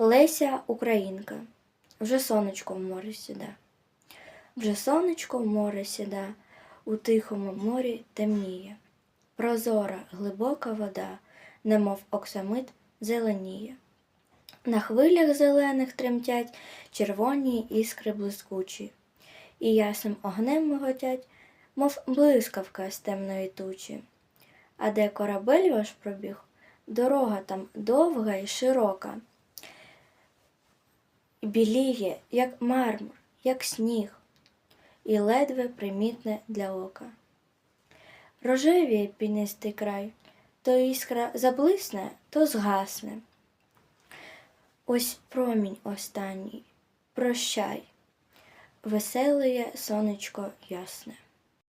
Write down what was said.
Леся Українка, вже сонечко в морі сіда. Вже сонечко в море сіда, у тихому морі темніє. Прозора, глибока вода, немов оксамит зеленіє. На хвилях зелених тремтять червоні іскри блискучі, і ясним огнем миготять, мов блискавка з темної тучі. А де корабель ваш пробіг, дорога там довга і широка. Біліє, як мармур, як сніг, і ледве примітне для ока. Рожевіє пінистий край, то іскра заблисне, то згасне. Ось промінь останній, прощай, веселеє сонечко ясне.